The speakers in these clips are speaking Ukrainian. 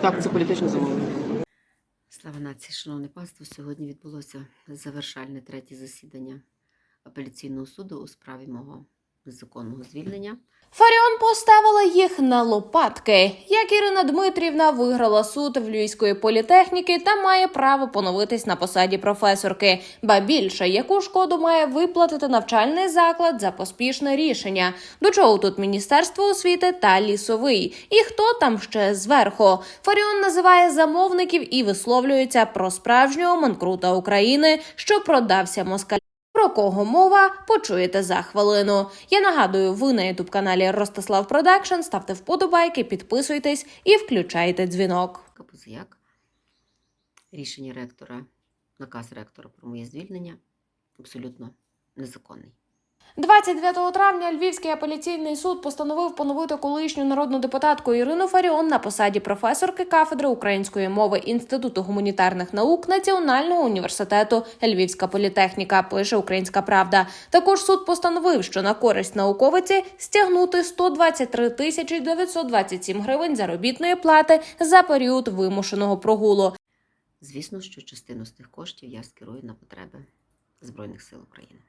Так, це політичне замовлення. Слава нації, шановне панство, сьогодні відбулося завершальне третє засідання апеляційного суду у справі мого незаконного звільнення. Фаріон поставила їх на лопатки. Як Ірина Дмитрівна виграла суд в Львівської політехніки та має право поновитись на посаді професорки. Ба більше, яку шкоду має виплатити навчальний заклад за поспішне рішення. До чого тут Міністерство освіти та лісовий? І хто там ще зверху? Фаріон називає замовників і висловлюється про справжнього манкрута України, що продався москаль. Про кого мова почуєте за хвилину. Я нагадую, ви на ютуб каналі Ростислав Продакшн. Ставте вподобайки, підписуйтесь і включайте дзвінок. Капузияк, рішення ректора, наказ ректора про моє звільнення абсолютно незаконний. 29 травня Львівський апеляційний суд постановив поновити колишню народну депутатку Ірину Фаріон на посаді професорки кафедри української мови Інституту гуманітарних наук Національного університету Львівська політехніка. Пише Українська Правда. Також суд постановив, що на користь науковиці стягнути 123 тисячі 927 гривень заробітної плати за період вимушеного прогулу. Звісно, що частину з тих коштів я скерую на потреби Збройних сил України.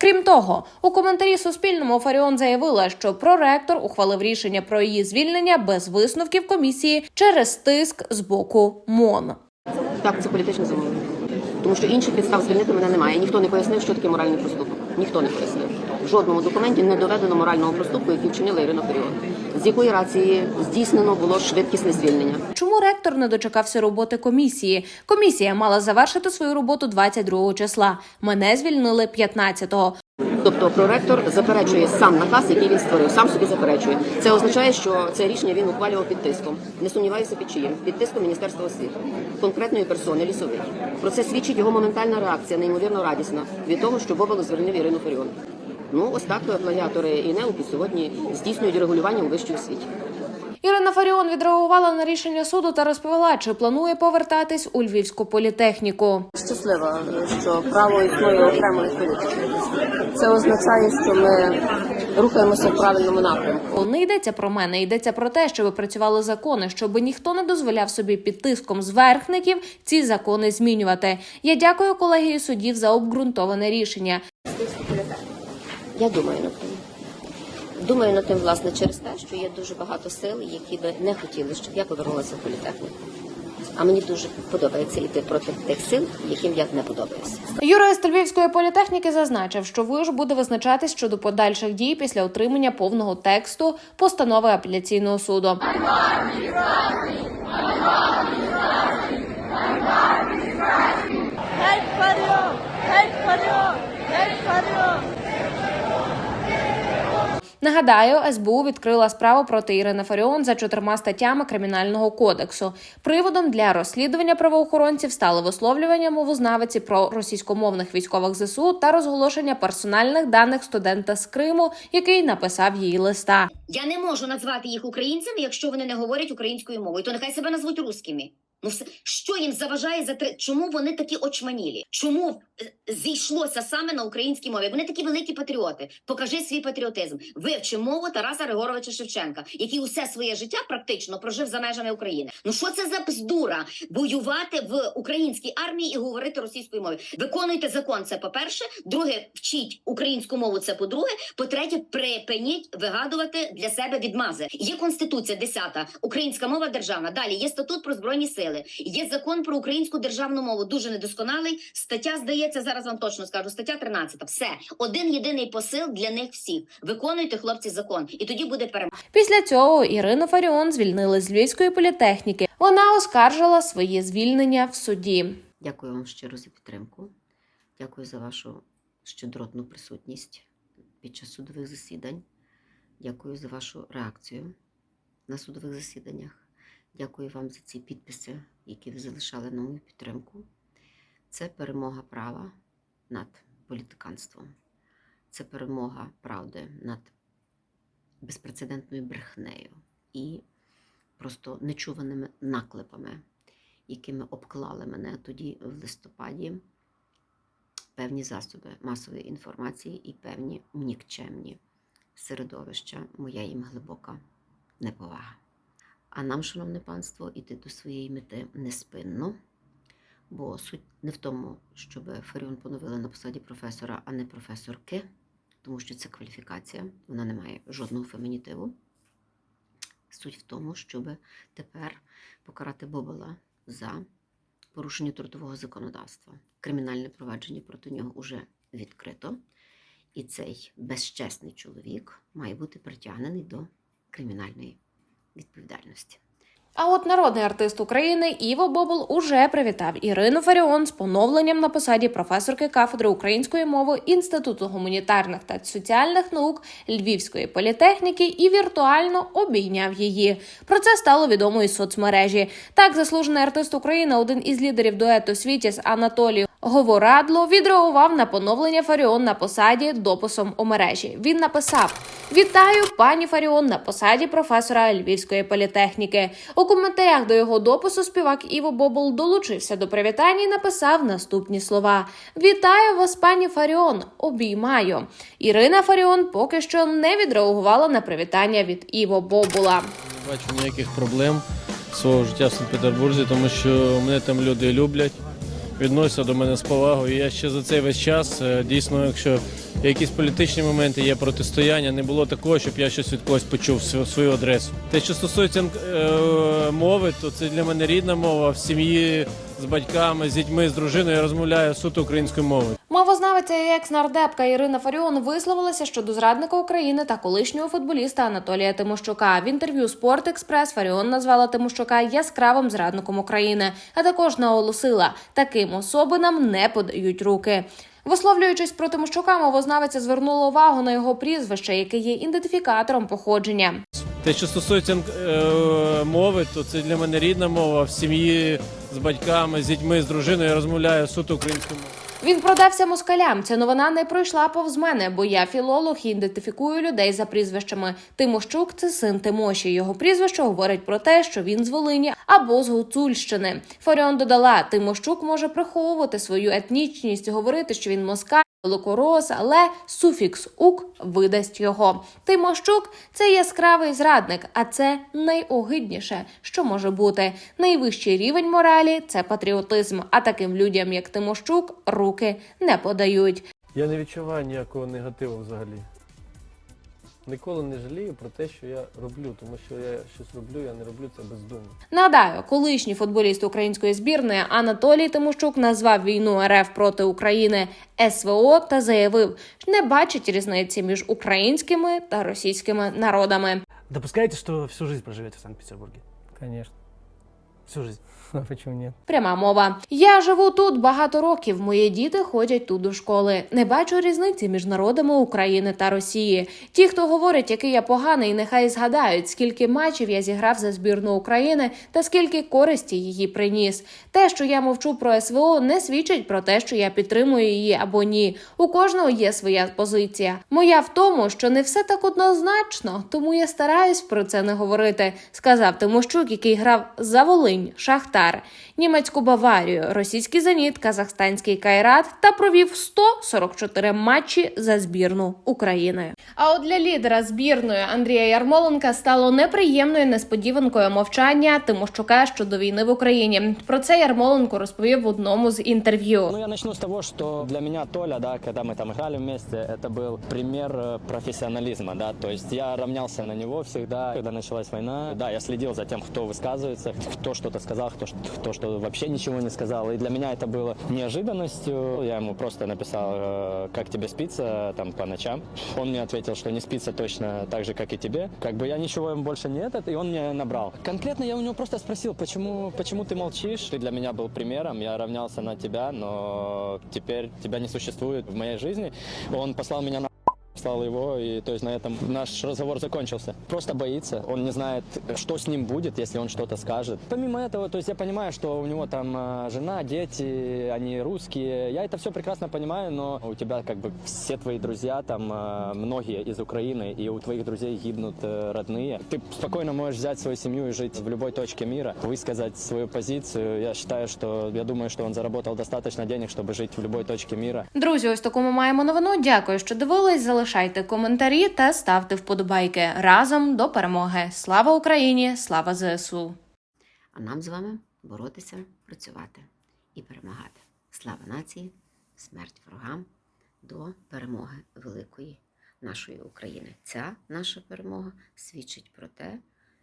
Крім того, у коментарі Суспільному Фаріон заявила, що проректор ухвалив рішення про її звільнення без висновків комісії через тиск з боку МОН. Так, це політичне замовлення. Тому що інших підстав звільнити мене немає. Ніхто не пояснив, що таке моральний проступок. Ніхто не пояснив. В жодному документі не доведено морального проступку, який вчинила Ірина Фаріон. З якої рації здійснено було швидкісне звільнення. Чому ректор не дочекався роботи комісії? Комісія мала завершити свою роботу 22 числа. Мене звільнили 15-го. Тобто проректор заперечує сам наказ, який він створив, сам собі заперечує. Це означає, що це рішення він ухвалював під тиском. Не сумніваюся під чиїм під тиском Міністерства освіти, конкретної персони лісових. Про це свідчить його моментальна реакція, неймовірно радісна від того, що Бобало звільнив Ірину Фаріон. Ну ось так плагіатори і неуки сьогодні здійснюють регулювання у вищій освіті. Ірина Фаріон відреагувала на рішення суду та розповіла, чи планує повертатись у Львівську політехніку. Щаслива, що право існує окремо від політики. Це означає, що ми рухаємося в правильному напрямку. Не йдеться про мене, йдеться про те, щоб працювали закони, щоб ніхто не дозволяв собі під тиском зверхників ці закони змінювати. Я дякую колегії суддів за обґрунтоване рішення. Я думаю над тим. Думаю над тим, власне, через те, що є дуже багато сил, які би не хотіли, щоб я повернулася в політехніку. А мені дуже подобається йти проти тих сил, яким я не подобаюся. Юрист Львівської політехніки зазначив, що виш буде визначатись щодо подальших дій після отримання повного тексту постанови апеляційного суду. Геть Фаріон! Геть Фаріон! Геть Фаріон! Нагадаю, СБУ відкрила справу проти Ірини Фаріон за чотирма статтями кримінального кодексу. Приводом для розслідування правоохоронців стали висловлювання мовознавиці про російськомовних військових ЗСУ та розголошення персональних даних студента з Криму, який написав їй листа. Я не можу назвати їх українцями, якщо вони не говорять українською мовою. То нехай себе назвуть русскими. Ну що їм заважає за три? Чому вони такі очманілі? Чому е, зійшлося саме на українській мові? Вони такі великі патріоти. Покажи свій патріотизм. Вивчи мову Тараса Григоровича Шевченка, який усе своє життя практично прожив за межами України. Ну що це за бздура? Воювати в українській армії і говорити російською мовою. Виконуйте закон. Це по перше. Друге, вчіть українську мову. Це по-друге. По-третє, припиніть вигадувати для себе відмази. Є конституція 10, українська мова державна. Далі є статут про збройні сили. Є закон про українську державну мову. Дуже недосконалий. Стаття здається зараз. Вам точно скажу. Стаття 13. Все один єдиний посил для них всіх. Виконуйте, хлопці, закон, і тоді буде перемога. Після цього Ірину Фаріон звільнили з Львівської політехніки. Вона оскаржила своє звільнення в суді. Дякую вам щиро за підтримку. Дякую за вашу щедротну присутність під час судових засідань. Дякую за вашу реакцію на судових засіданнях. Дякую вам за ці підписи, які ви залишали на мою підтримку. Це перемога права над політиканством. Це перемога правди над безпрецедентною брехнею і просто нечуваними наклепами, якими обклали мене тоді в листопаді певні засоби масової інформації і певні нікчемні середовища моя їм глибока неповага. А нам, шановне панство, іти до своєї мети неспинно, бо суть не в тому, щоб Фаріон поновили на посаді професора, а не професорки, тому що це кваліфікація, вона не має жодного фемінітиву. Суть в тому, щоб тепер покарати Бобола за порушення трудового законодавства. Кримінальне провадження проти нього вже відкрито, і цей безчесний чоловік має бути притягнений до кримінальної відповідальності. А от народний артист України Іво Бобол уже привітав Ірину Фаріон з поновленням на посаді професорки кафедри української мови Інституту гуманітарних та соціальних наук Львівської політехніки і віртуально обійняв її. Про це стало відомо із соцмережі. Так, заслужений артист України, один із лідерів дуету Світіс Анатолій Говорадло відреагував на поновлення Фаріон на посаді дописом у мережі. Він написав: Вітаю пані Фаріон на посаді професора Львівської політехніки. Коментарях до його допису співак Іво Бобол долучився до привітання і написав наступні слова: Вітаю вас, пані Фаріон! Обіймаю. Ірина Фаріон поки що не відреагувала на привітання від Іво Бобула. Не бачу ніяких проблем свого життя в Санкт-Петербурзі, тому що мене там люди люблять, відносяться до мене з повагою. Я ще за цей весь час е, дійсно, якщо якісь політичні моменти є протистояння, не було такого, щоб я щось від когось почув свою- свою адресу. Те, що стосується е, мови, то це для мене рідна мова. В сім'ї з батьками, з дітьми, з дружиною я розмовляю суто українською мовою. Мовознавиця і екс-нардепка Ірина Фаріон висловилася щодо зрадника України та колишнього футболіста Анатолія Тимощука. В інтерв'ю Спорт Експрес Фаріон назвала Тимощука яскравим зрадником України, а також наголосила, таким особинам не подають руки. Висловлюючись про Тимощука, мовознавиця звернула увагу на його прізвище, яке є ідентифікатором походження. Те, що стосується е, мови, то це для мене рідна мова. В сім'ї з батьками, з дітьми, з дружиною я розмовляю суто українською мовою. Він продався москалям. Ця новина не пройшла повз мене, бо я філолог і ідентифікую людей за прізвищами. Тимощук це син Тимоші. Його прізвище говорить про те, що він з Волині або з Гуцульщини. Фаріон додала: Тимощук може приховувати свою етнічність, говорити, що він москаль. Великорос, але суфікс ук видасть його. Тимощук це яскравий зрадник, а це найогидніше, що може бути. Найвищий рівень моралі це патріотизм. А таким людям, як Тимощук, руки не подають. Я не відчуваю ніякого негативу взагалі. Ніколи не жалію про те, що я роблю, тому що я щось роблю, я не роблю це бездумно. Нагадаю, колишній футболіст української збірної Анатолій Тимощук назвав війну РФ проти України СВО та заявив, що не бачить різниці між українськими та російськими народами. Допускаєте, що всю жизнь проживете в Санкт-Петербургі? Конечно. Всю жизнь. А почему нет? Пряма мова. Я живу тут багато років. Мої діти ходять тут до школи. Не бачу різниці між народами України та Росії. Ті, хто говорить, який я поганий, нехай згадають, скільки матчів я зіграв за збірну України та скільки користі її приніс. Те, що я мовчу про СВО, не свідчить про те, що я підтримую її або ні. У кожного є своя позиція. Моя в тому, що не все так однозначно, тому я стараюсь про це не говорити. Сказав Тимощук, який грав за Волинь, Шахтар, німецьку Баварію, російський Зеніт, казахстанський Кайрат та провів 144 матчі за збірну України. А от для лідера збірної Андрія Ярмоленка стало неприємною несподіванкою мовчання Тимощука щодо війни в Україні. Про це Ярмоленко розповів в одному з інтерв'ю. Ну, я начну с того, что для меня Толя, да, когда мы там играли вместе, это был пример э, профессионализма, да, то есть я равнялся на него всегда, когда началась война. Да, я следил за тем, кто высказывается, кто что-то сказал, кто, кто что вообще ничего не сказал. И для меня это было неожиданностью. Я ему просто написал, э, как тебе спится там по ночам. Он мне ответил, что не спится точно так же, как и тебе. Как бы я ничего ему больше не этот, и он мне набрал. Конкретно я у него просто спросил, почему, почему ты молчишь? Ты для меня был примером, я равнялся на тебя, но теперь тебя не существует в моей жизни. Он послал меня на послал его, и то есть на этом наш разговор закончился. Просто боится, он не знает, что с ним будет, если он что-то скажет. Помимо этого, то есть я понимаю, что у него там э, жена, дети, они русские, я это все прекрасно понимаю, но у тебя как бы все твои друзья, там э, многие из Украины, и у твоих друзей гибнут э, родные. Ты спокойно можешь взять свою семью и жить в любой точке мира, высказать свою позицию. Я считаю, что, я думаю, что он заработал достаточно денег, чтобы жить в любой точке мира. Друзі, ось таку ми маємо новину. Дякую, що дивились. Залишайтеся залишайте коментарі та ставте вподобайки разом до перемоги. Слава Україні! Слава ЗСУ! А нам з вами боротися, працювати і перемагати. Слава нації, смерть ворогам до перемоги великої нашої України. Ця наша перемога свідчить про те,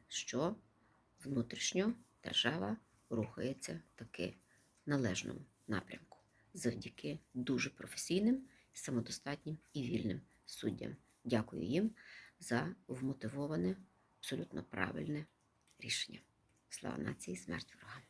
що внутрішньо держава рухається таки належному напрямку завдяки дуже професійним, самодостатнім і вільним суддям. Дякую їм за вмотивоване, абсолютно правильне рішення. Слава нації, смерть ворогам.